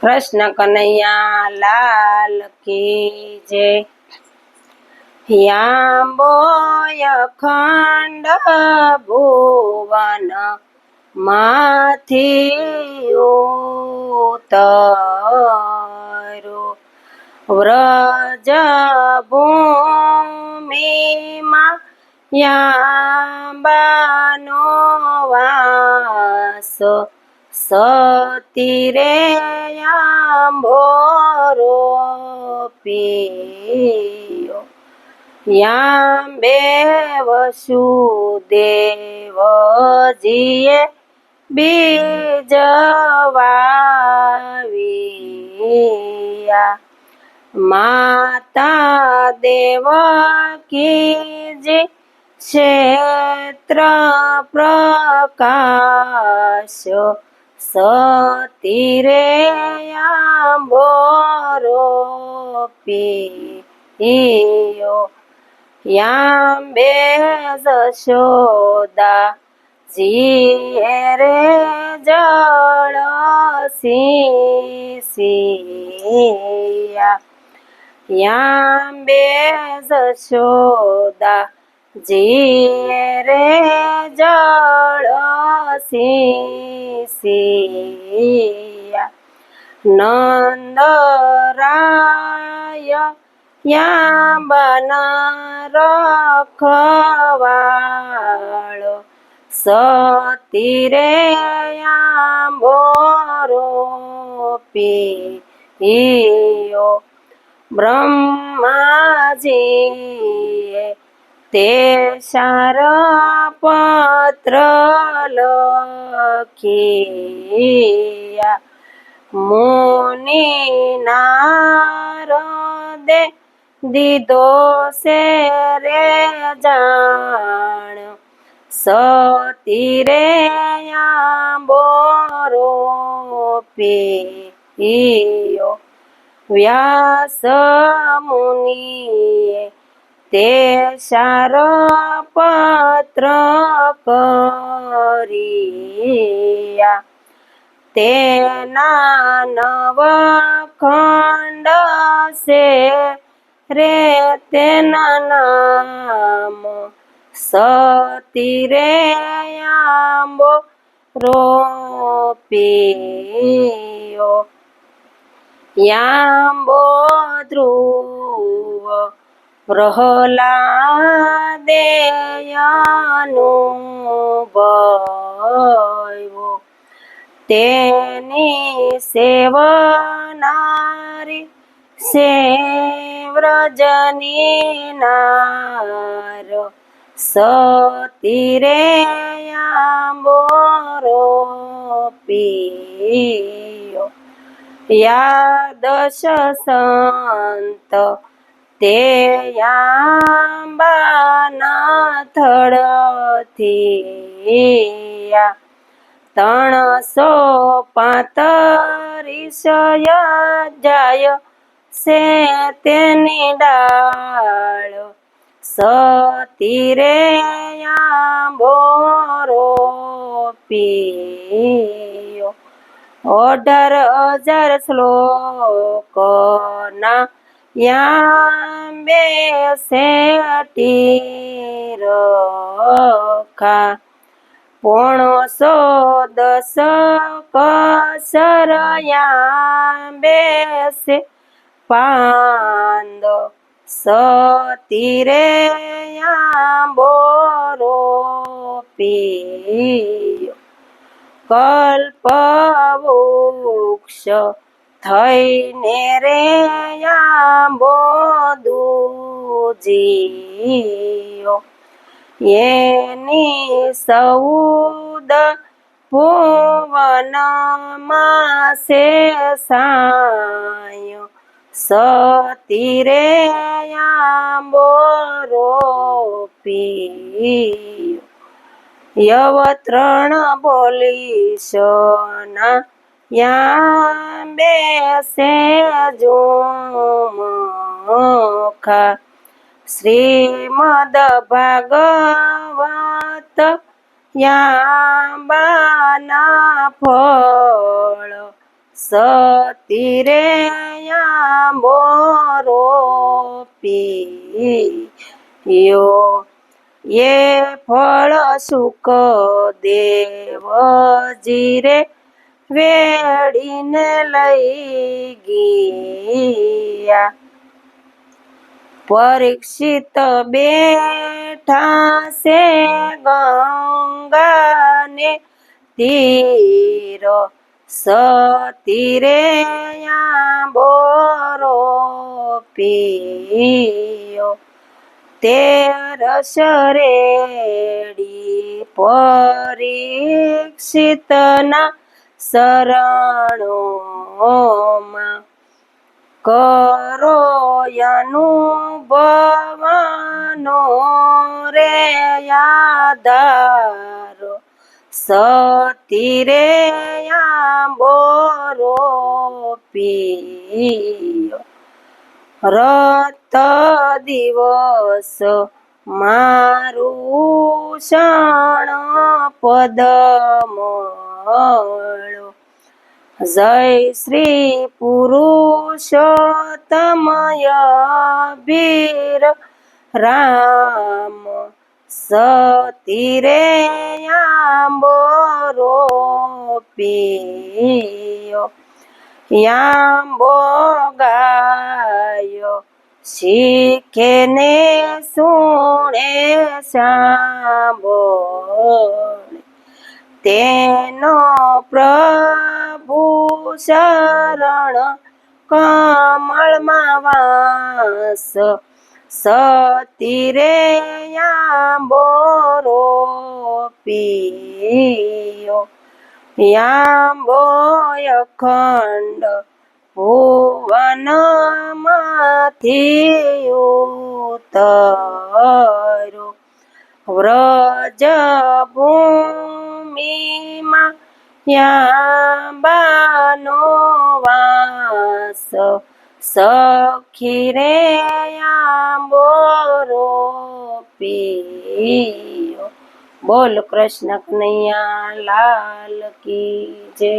કૃષ્ણ કનૈયા લાલ કી જય યાંબોય ખંડ ભુવન માથી ઉતરો વ્રજ ભૂમિમાં યાંબાનો વાસ સતીરે યાંભોરો પિયો યાંબે વસુદેવજીએ બીજ વાવ્યા માતા દેવકીજી ક્ષેત્ર પ્રકાશ સતીરે યાંબોરો પિયો યાંબે જશોદા જીએ રે જળ સિયા યાંબે જશોદા જીએ રે જળ સિયા નંદરાય યાંબના રખવાળો સતીરે યાંબોરો પિયો બ્રહ્માજીએ તે પત્ર લખિયા. મુનિ નારદે દીધો સે રે જાણ સતીરે બોરો પીયો. વ્યાસ મુનિએ તે પત્ર કરિયા. તેના નવ ખંડ છે રે તેના નામ સતી રે આંબો રોપિયો. યાંબો ધ્રુવ પ્રહલાદેયાનું તેની સેવનારી સેવ્રજની નાર સતીરે આંબોરો પિયો યાદશ સંત તે આંબાના થળથી ત્રણસો પાંત્રીસ જાય છે તેની ડાળ સતીરે બોરો પિયો. અઢાર હજાર શ્લોકના યાંબે સેટી રખા પોણસો દસ કસરયા બેસે પાંદ સતીરે બોરો પિયો કલ્પવૃક્ષ થઈને રે બોદુજીયો એની સૌદ ભુવનમાં સે સાયો. સતીરે રો યવત્રણ બોલીશના યા બેસે જોખા શ્રીમદ ભાગવત યાંબાના ફળ સતીરે આંબો રોપ્યો એ ફળ સુખ દેવજી રે વેડીને લઈ ગયા. પરીક્ષિત બેઠા છે ગંગાને તીરો સતીરે બોરો રોપ્યો તેરસ રેડી પરીક્ષિતના શરણોમાં કરો અનુભવનો રે યાદારો. સતીરે બોરો રોપ્યો રત દિવસ મારું શણ પદ મળો જય શ્રી પુરુષોત્તમય વીર રામ. સતીરે આંબો રોપ્યો. યાંબો ગાયો. શીખે ને સુણે સાંભળે તેનો પ્રભુ શરણ કમળમાં વાસ. સતીરે આંબો રોપ્યો યાંબો અખંડ ભુવનમાંથી ઉતરો વ્રજ ભૂમિમાં યાંબાનો વાસ સખી રે આંબો રોપ્યો બોલ કૃષ્ણ કનૈયા લાલ કી જય